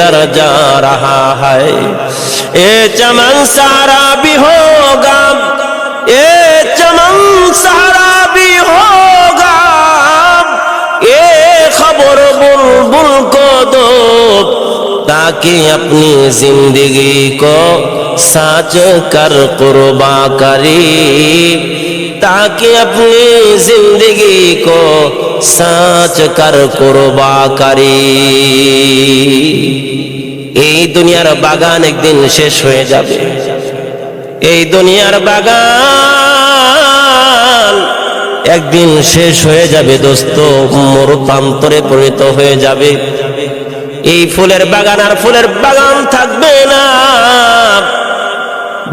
अंदर जा रहा है ए चमन सारा भी होगा ए चमन सारा भी होगा ये खबर बुलबुल को दो ताकि अपनी जिंदगी को साच कर कुर्बा करी তাকে আপনি জিন্দগি কো সাচ কর করবা এই দুনিয়ার বাগান একদিন শেষ হয়ে যাবে। এই দুনিয়ার বাগান একদিন শেষ হয়ে যাবে দোস্ত, মরুতান্তরে পরিণত হয়ে যাবে। এই ফুলের বাগান আর ফুলের বাগান থাকবে না।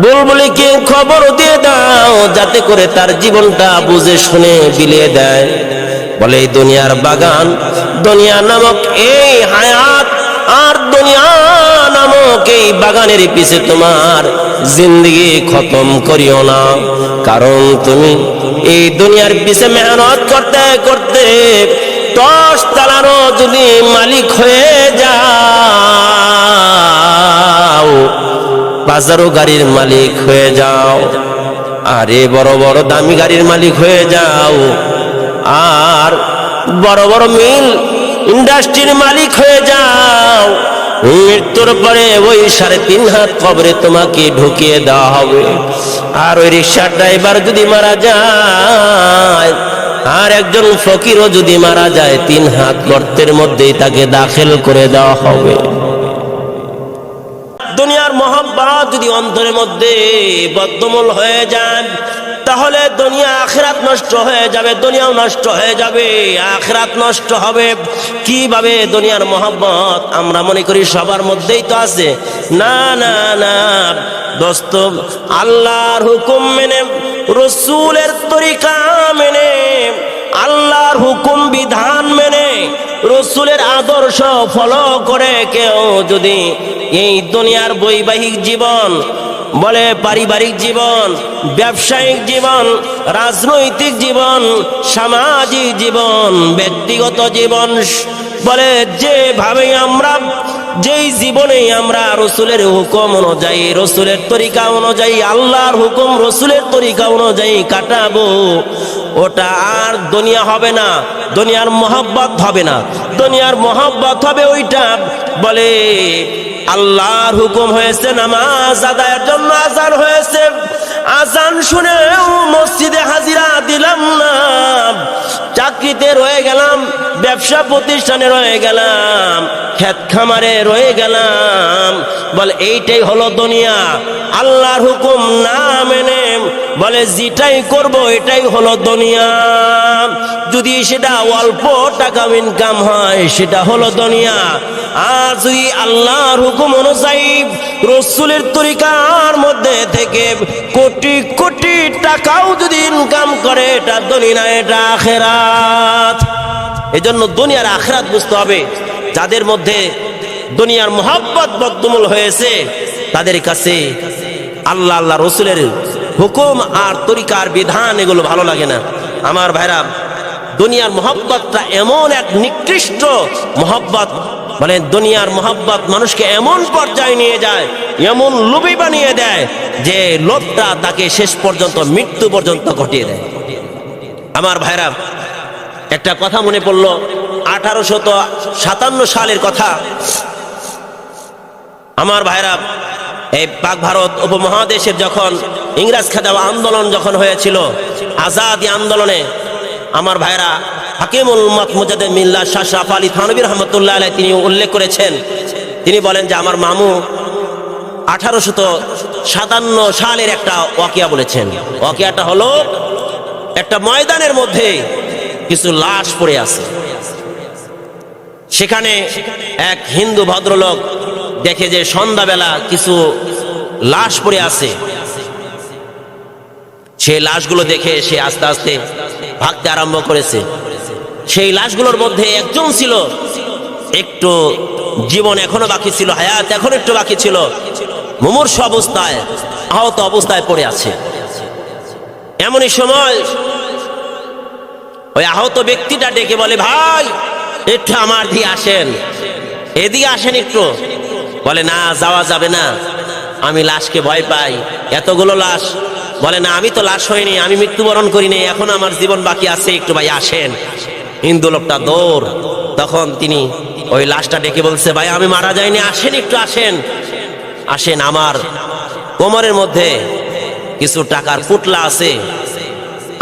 বুলবুলিকে খবর দিয়ে দাও, যাতে করে তার জীবনটা বুঝে শুনে বিলিয়ে দেয়। বলে দুনিয়ার বাগান, দুনিয়া নামক এই হায়াত আর দুনিয়া নামক এই বাগানের পিছে তোমার জিন্দগি খতম করিও না। কারণ তুমি এই দুনিয়ার পিছে মেহনত করতে করতে দশ তালারও যদি মালিক হয়ে যাও বাজারও গাড়ির মালিক হয়ে যাও। আরে বড় বড় দামি গাড়ির মালিক হয়ে যাও। আর বড় বড় মিল ইন্ডাস্ট্রির মালিক হয়ে যাও। মৃত্যুর পরে ওই সাড়ে তিন হাত কবরে তোমাকে ঢুকিয়ে দেওয়া হবে। আর ওই রিক্সার ড্রাইভার যদি মারা যায়, আর একজন ফকিরও যদি মারা যায়, তিন হাত গর্তের মধ্যেই তাকে দাখিল করে দেওয়া হবে। যদি অন্তরের মধ্যে বদ্ধমূল হয়ে যায় তাহলে দুনিয়া আখরাত নষ্ট হয়ে যাবে, দুনিয়াও নষ্ট হয়ে যাবে, আখরাত নষ্ট হবে। কীভাবে দুনিয়ার মহব্বত? আমরা মনে করি সবার মধ্যেই তো আছে। না না না, দোস্ত, আল্লাহর হুকুম মেনে, রসুলের তরিকা মেনে, আল্লাহর হুকুম বিধান মেনে রসুলের আদর্শ ফলো করে কেউ যদি এই দুনিয়ার বৈবাহিক জীবন বলে পারিবারিক জীবন, ব্যবসায়িক জীবন, রাজনৈতিক জীবন, সামাজিক জীবন, ব্যক্তিগত জীবন বলে যেভাবে আমরা, যেই জীবনে আমরা রসুলের হুকুম অনুযায়ী, রসুলের তরিকা অনুযায়ী, আল্লাহর হুকুম, রসুলের তরিকা অনুযায়ী কাটাবো, ওটা আর দুনিয়া হবে না, দুনিয়ার মহব্বত হবে না। দুনিয়ার মহব্বত হবে ওইটা বলে আল্লাহর হুকুম হয়েছে নামাজ আদায়ের জন্য আজান হয়েছে। আজান শুনে মসজিদে হাজিরা দিলাম না। চাকরিতে রয়ে গেলাম, ব্যবসা প্রতিষ্ঠানে রয়ে গেলাম, খেত খামারে রয়ে গেলাম। বলে, এইটাই হলো দুনিয়া। আল্লাহর হুকুম না মেনে বলে, যেটাই করব এটাই হলো দুনিয়া। যদি সেটা অল্প টাকা ইনকাম হয়, সেটা হলো দুনিয়া। আর যদি আল্লাহর হুকুম অনুযায়ী রসুলের তরিকার মধ্যে থেকে কোটি কোটি টাকাও যদি ইনকাম করে, এটা দুনিয়া এটা আখেরাত। এই জন্য দুনিয়ার আখেরাত বুঝতে হবে, যাদের মধ্যে দুনিয়ার মোহাব্বত বদ্ধমূল হয়েছে, তাদের কাছে আল্লাহ আল্লাহ রসুলের হুকুম আর তরিকার বিধান এগুলো ভালো লাগে না। আমার ভাইরা দুনিয়ার মোহাব্বতটা এমন এক নিকৃষ্ট মোহাব্বত মানে দুনিয়ার মোহাব্বত মানুষকে এমন পর্যায়ে নিয়ে যায়, এমন লোভী বানিয়ে দেয়, যে লোভটা তাকে শেষ পর্যন্ত, মৃত্যু পর্যন্ত ঘটিয়ে দেয়। আমার ভাইরা, একটা কথা মনে পড়ল আঠারোশত সাতান্ন সালের কথা। আমার ভাইরা, এই পাক ভারত উপমহাদেশের যখন ইংরেজ খেদাওয়া আন্দোলন যখন হয়েছিল, আজাদি আন্দোলনে, আমার ভাইরা হাকিমুল উম্মত মুজাদে মিল্লা শাহ আলী থানবী রহমতুল্লাহ আলাই তিনি উল্লেখ করেছেন। তিনি বলেন যে আমার মামু আঠারোশত সাতান্ন সালের একটা ওয়াকিয়া বলেছেন। ওয়াকিয়াটা হলো একটা ময়দানের মধ্যে কিছু লাশ পড়ে আছে। সেখানে এক হিন্দু ভদ্রলোক দেখে যে সন্ধ্যাবেলা কিছু লাশ পড়ে আছে। সে লাশগুলো দেখে সে আস্তে আস্তে ভাগতে আরম্ভ করেছে। সেই লাশগুলোর মধ্যে একজন ছিল। একটু জীবন এখনও বাকি ছিল, হায়াত এখন একটু বাকি ছিল। মুমূর্ষ অবস্থায়, আহত অবস্থায় পড়ে আছে। এমনই সময় ওই আহত ব্যক্তিটা ডেকে বলে, ভাই, একটু আমার দিয়ে আসেন। এদিকে আসেন একটু। বলে, না, যাওয়া যাবে না। আমি লাশকে ভয় পাই। এতগুলো লাশ। বলে, না, আমি তো লাশ হইনি, আমি মৃত্যুবরণ করিনি, এখন আমার জীবন বাকি আছে, একটু ভাই আসেন। হিন্দু লোকটা দৌড়। তখন তিনি ওই লাশটা ডেকে বলছে, ভাই, আমি মারা যাইনি, আসেন, একটু আসেন। আসেন আমার কোমরের মধ্যে কিছু টাকার পুটলা আছে।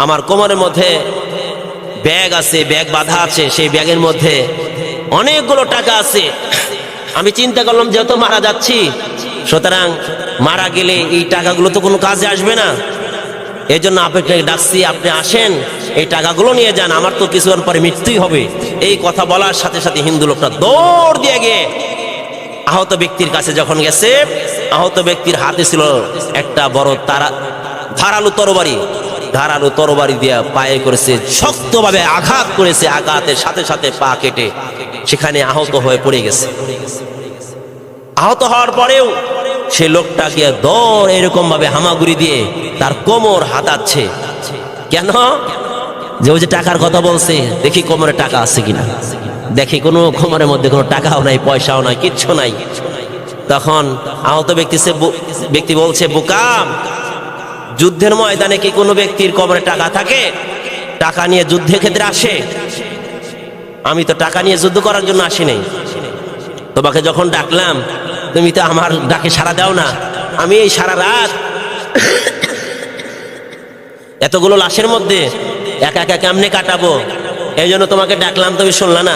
আমার কোমরের মধ্যে ব্যাগ আছে, ব্যাগ বাঁধা আছে, সেই ব্যাগের মধ্যে অনেকগুলো টাকা আছে। আমি চিন্তা করলাম, যেহেতু মারা যাচ্ছি, সুতরাং মারা গেলে এই টাকাগুলো তো কোনো কাজে আসবে না। এই জন্য আপনাকে ডাকছি, আপনি আসেন, এই টাকাগুলো নিয়ে যান, আমার তো কিছুক্ষণ পরে মৃত্যুই হবে। এই কথা বলার সাথে সাথে হিন্দু লোকটা দৌড় দিয়ে গিয়ে আহত ব্যক্তির কাছে যখন গেছে, আহত ব্যক্তির হাতে ছিল একটা বড় তারা ধারালু তরবারি। ধারালু তরবারি দিয়া পায়ে করেছে, শক্তভাবে আঘাত করেছে, আঘাতের সাথে সাথে পা কেটে, সেখানে আহত হয়ে পড়ে গেছে। আহত হওয়ার পরেও সে লোকটা গিয়ে দৌড় এরকম ভাবে হামাগুড়ি দিয়ে তার কোমর হাতাচ্ছে। কেন? যে ওই যে টাকার কথা বলছে, দেখি কোমরে টাকা আছে কিনা। দেখি কোনো কোমরের মধ্যে কোনো টাকাও নাই, পয়সাও নাই, কিচ্ছু নাই। তখন আহত ব্যক্তি সে ব্যক্তি বলছে, বোকাম, যুদ্ধের ময়দানে কি কোনো ব্যক্তির কোমরে টাকা থাকে? টাকা নিয়ে যুদ্ধের ক্ষেত্রে আসে? আমি তো টাকা নিয়ে যুদ্ধ করার জন্য আসি নাই। তোমাকে যখন ডাকলাম তুমি তো আমার ডাকে সাড়া দাও না। আমি এই সারা রাত এতগুলো লাশের মধ্যে একা একা কেমনে কাটাবো? এই জন্য তোমাকে ডাকলাম, তুমি শুনলা না?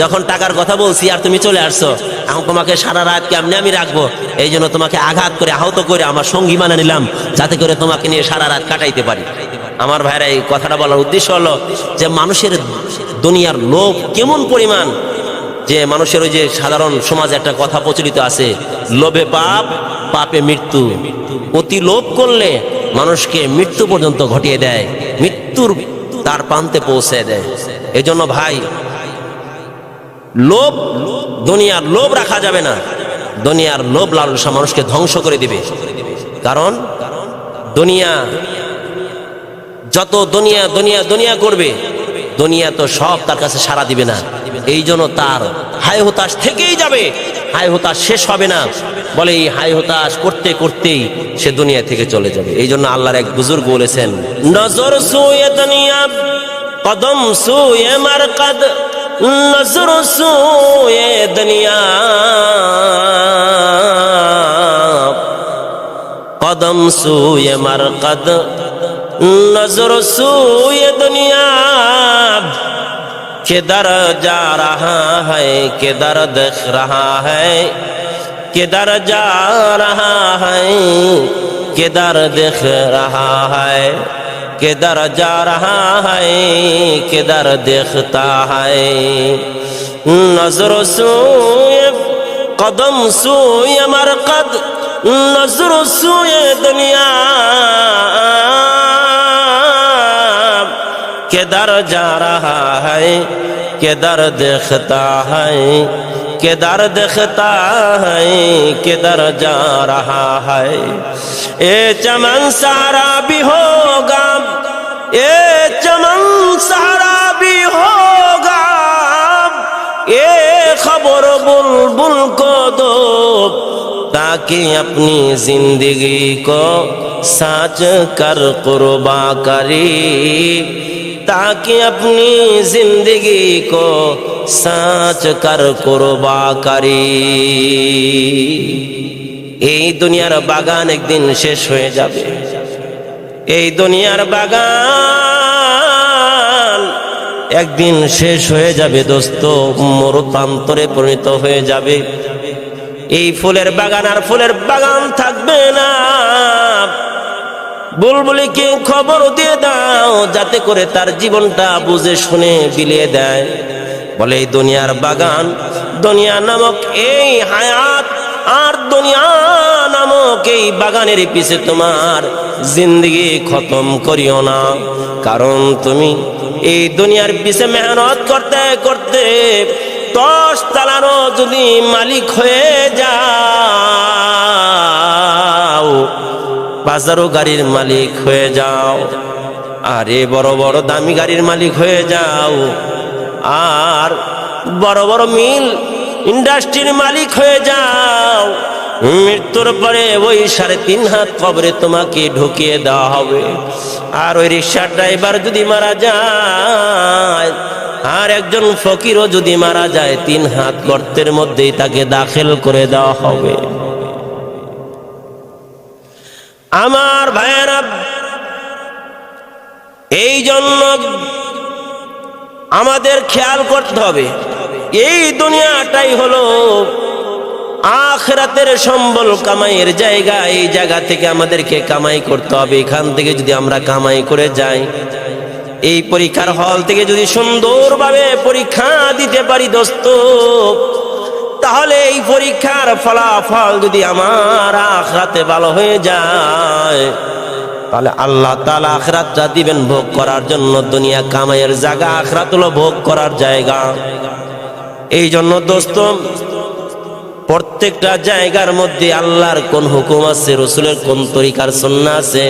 যখন টাকার কথা বলছি আর তুমি চলে আসছো, এখন তোমাকে সারা রাত কেমনে আমি রাখব? এই জন্য তোমাকে আঘাত করে, আহত করে আমার সঙ্গী মানে নিলাম, যাতে করে তোমাকে নিয়ে সারা রাত কাটাইতে পারি। আমার ভাইরা এই কথাটা বলার উদ্দেশ্য হলো যে, মানুষের দুনিয়ার লোভ কেমন পরিমাণ? যে মানুষের ওই যে সাধারণ সমাজে একটা কথা প্রচলিত আছে, লোভে পাপ, পাপে মৃত্যু। অতি লোভ করলে মানুষকে মৃত্যু পর্যন্ত ঘটিয়ে দেয়, মৃত্যুর তার প্রান্তে পৌঁছে দেয়। এই জন্য ভাই, লোভ, দুনিয়ার লোভ রাখা যাবে না। দুনিয়ার লোভ লালসা মানুষকে ধ্বংস করে দিবে। কারণ দুনিয়া, যত দুনিয়া দুনিয়া দুনিয়া করবে দুনিয়া তো সব তার কাছে সাড়া দিবে না। এই জন্য তার হায় হতাশ থেকেই যাবে। হায় হতাশ শেষ হবে না। বলে এই হায় হতাশ করতে করতেই সে দুনিয়া থেকে চলে যাবে। এই জন্য আল্লাহর এক বুজুর্গ বলেছেন, নজর সুয়ে দুনিয়া, কদম সুয়ে মারকদ, নজর সুয়ে দুনিয়া نظر سوئے دنیا کدھر جا رہا ہے کدھر دکھ رہا ہے کدھر جا رہا ہے کدھر دکھ رہا ہے کدھر جا رہا ہے کدھر دکھتا ہے۔ نظر سوئے قدم سوئے مرقد، نظر سوئے دنیا کہ در جا رہا ہے کدھر در دیکھتا ہے کدھر در دیکھتا ہے کدھر در جا رہا ہے۔ اے چمن سارا بھی ہوگا، اے چمن سارا بھی ہوگا۔ اے خبر بلبل کو دو، تاکہ اپنی زندگی کو سانچ کر قربا کری۔ ताकि अपनी जिंदगी को साच कर कुर्बा करी এই দুনিয়ার বাগান একদিন শেষ হয়ে যাবে এই দুনিয়ার বাগান একদিন শেষ হয়ে যাবে দোস্ত মরুতান্তরে পরিণত হয়ে যাবে এই ফুলের বাগান আর ফুলের বাগান থাকবে না বুলবুলিকে খবর দিয়ে দাও, যাতে করে তার জীবনটা বুঝে শুনে বিলিয়ে দেয়। বলে দুনিয়ার বাগান, দুনিয়া নামক এই হায়াত আর দুনিয়া নামক এই বাগানের পিছে তোমার জিন্দগি খতম করিও না। কারণ তুমি এই দুনিয়ার পিছে মেহনত করতে করতে দশ তালারও যদি মালিক হয়ে যাও বাজারও গাড়ির মালিক হয়ে যাও। আরে বড় বড় দামি গাড়ির মালিক হয়ে যাও। আর বড় বড় মিল ইন্ডাস্ট্রির মালিক হয়ে যাও। মৃত্যুর পরে ওই সাড়ে তিন হাত কবরে তোমাকে ঢুকিয়ে দেওয়া হবে। আর ওই রিক্সার ড্রাইভার যদি মারা যায়, আর একজন ফকিরও যদি মারা যায়, তিন হাত গর্তের মধ্যেই তাকে দাখিল করে দেওয়া হবে। আমার ভাইয়েরা এই জন্য আমাদের খেয়াল করতে হবে। এই দুনিয়াটাই হলো আখরাতের সম্বল কামাইয়ের জায়গা। এই জায়গা থেকে আমাদেরকে কামাই করতে হবে। এখান থেকে যদি আমরা কামাই করে যাই, এই পরীক্ষার হল থেকে যদি সুন্দরভাবে পরীক্ষা দিতে পারি দোস্ত তাহলে এই পরীক্ষার ফলাফল যদি আমার আখরাতে ভালো হয়ে যায়, তাহলে আল্লাহ তালা আখরাতটা দিবেন ভোগ করার জন্য দুনিয়া কামাইয়ের জায়গা আখরাত হলো ভোগ করার জায়গা। এই জন্য দোস্ত, প্রত্যেকটা জায়গার মধ্যে আল্লাহর কোন হুকুম আছে, রসুলের কোন তরিকার সন্না আছে?